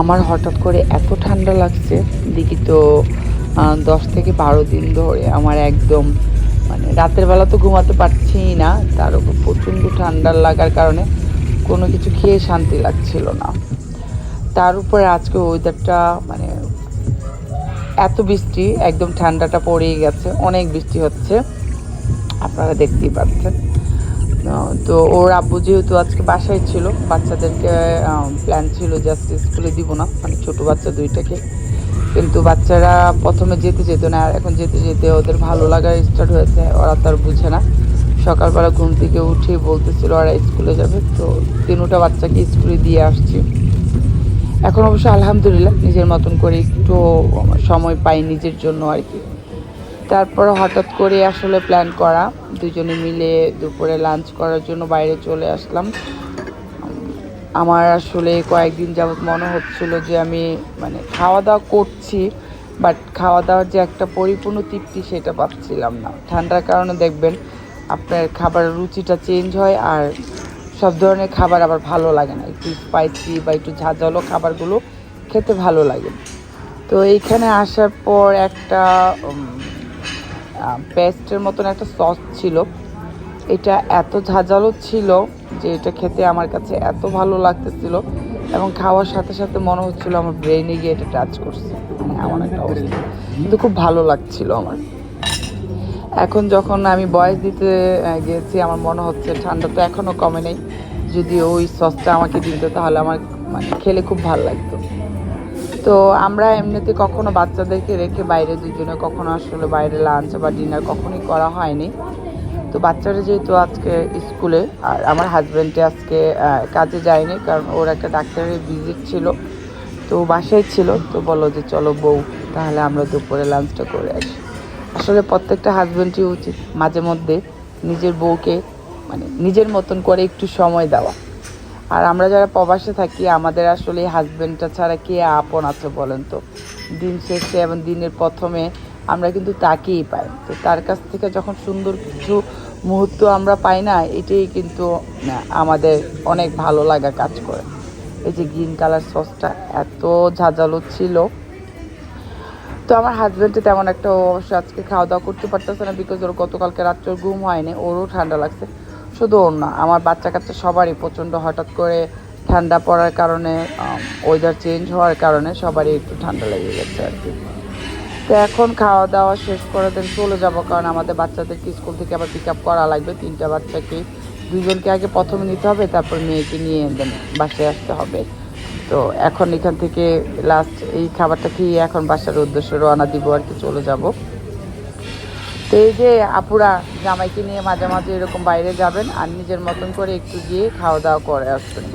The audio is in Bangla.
আমার হঠাৎ করে এত ঠান্ডা লাগছে, দেখি তো দশ থেকে বারো দিন ধরে আমার একদম মানে রাতের বেলা তো ঘুমাতে পারছি না, তার উপর প্রচণ্ড ঠান্ডা লাগার কারণে কোনো কিছু খেয়ে শান্তি লাগছিল না। তার উপরে আজকে ওয়েদারটা মানে এত বৃষ্টি, একদম ঠান্ডাটা পড়েই গেছে, অনেক বৃষ্টি হচ্ছে, আপনারা দেখতেই পাচ্ছেন। তো ওর আব্বু যেহেতু আজকে বাসায় ছিল, বাচ্চাদেরকে প্ল্যান ছিল জাস্ট স্কুলে দিব না মানে ছোটো বাচ্চা দুইটাকে। কিন্তু বাচ্চারা প্রথমে যেতে যেত না, আর এখন যেতে যেতে ওদের ভালো লাগা স্টার্ট হয়েছে, ওরা তো আর বুঝে না। সকালবেলা ঘুম থেকে উঠে বলতেছিল ওরা স্কুলে যাবে, তো তিনোটা বাচ্চাকে স্কুলে দিয়ে আসছি। এখন অবশ্য আলহামদুলিল্লাহ, নিজের মতন করে একটু সময় পাই নিজের জন্য আর কি। তারপর হঠাৎ করে আসলে প্ল্যান করা। দুজনে মিলে দুপুরে লাঞ্চ করার জন্য বাইরে চলে আসলাম। আমার আসলে কয়েকদিন যাবত মনে হচ্ছিল যে আমি মানে খাওয়া দাওয়া করছি বাট খাওয়া দাওয়ার যে একটা পরিপূর্ণ তৃপ্তি সেটা পাচ্ছিলাম না। ঠান্ডার কারণে দেখবেন আপনার খাবারের রুচিটা চেঞ্জ হয় আর সব ধরনের খাবার আবার ভালো লাগে না। একটু স্পাইসি বা একটু ঝাঁঝালো খাবারগুলো খেতে ভালো লাগে। তো এইখানে আসার পর একটা পেস্টের মতন একটা সস ছিল। এটা এত ঝাঁঝালো ছিল যে এটা খেতে আমার কাছে এত ভালো লাগতেছিল এবং খাওয়ার সাথে সাথে মনে হচ্ছিল আমার ব্রেনে গিয়ে এটা টাচ করছে। মানে এমন একটা অবস্থা। কিন্তু খুব ভালো লাগছিল আমার। এখন যখন আমি বয়স দিতে গিয়েছি, আমার মনে হচ্ছে ঠান্ডা তো এখনও কমে নেই। যদি ওই সসটা আমাকে দিত, তাহলে আমার মানে খেলে খুব ভালো লাগতো। তো আমরা এমনিতে কখনো বাচ্চাদেরকে রেখে বাইরে দুজনে কখনো আসলে বাইরে লাঞ্চ বা ডিনার কখনোই করা হয়নি। তো বাচ্চারা যেহেতু আজকে স্কুলে, আর আমার হাজব্যান্ডে আজকে কাজে যায়নি কারণ ওর একটা ডাক্তারের ভিজিট ছিল। তো বাসায় ছিল, তো বলো যে চলো বউ, তাহলে আমরা দুপুরে লাঞ্চটা করে আসি। আসলে প্রত্যেকটা হাজব্যান্ডই উচিত মাঝে মধ্যে নিজের বউকে মানে নিজের মতন করে একটু সময় দেওয়া। আর আমরা যারা প্রবাসে থাকি, আমাদের আসলে হাজব্যান্ডটা ছাড়া কে আপন আছে বলেন তো? দিন শেষে এবং দিনের প্রথমে আমরা কিন্তু তাকেই পাই। তো তার কাছ থেকে যখন সুন্দর কিছু মুহূর্ত আমরা পাই না, এটাই কিন্তু আমাদের অনেক ভালো লাগা কাজ করে। এই যে গ্রিন কালার সসটা এত ঝাঁঝালো ছিল। তো আমার হাজব্যান্ডে তেমন একটা অবশ্য আজকে খাওয়া দাওয়া করতে পারতেছে না বিকজ ওর গতকালকে রাত্রে ঘুম হয়নি, ওরও ঠান্ডা লাগছে। শুধু ওর না, আমার বাচ্চা কাচ্চা সবারই প্রচণ্ড হঠাৎ করে ঠান্ডা পড়ার কারণে ওয়েদার চেঞ্জ হওয়ার কারণে সবারই একটু ঠান্ডা লেগে গেছে আর কি। তো এখন খাওয়া দাওয়া শেষ করে দেন, চলে যাব কারণ আমাদের বাচ্চাদেরকে স্কুল থেকে আবার পিক আপ করা লাগবে। তিনটা বাচ্চাকে, দুজনকে আগে প্রথমে নিতে হবে, তারপর মেয়েকে নিয়ে দেন, বাসায় আসতে হবে। তো এখন এখান থেকে লাস্ট এই খাবারটা খেয়ে এখন বাসার উদ্দেশ্যে রওনা দিব আর কি, চলে যাব। তো এই যে আপুরা জামাইকে নিয়ে মাঝে মাঝে এরকম বাইরে যাবেন আর নিজের মতন করে একটু গিয়ে খাওয়া দাওয়া করে আসবেন।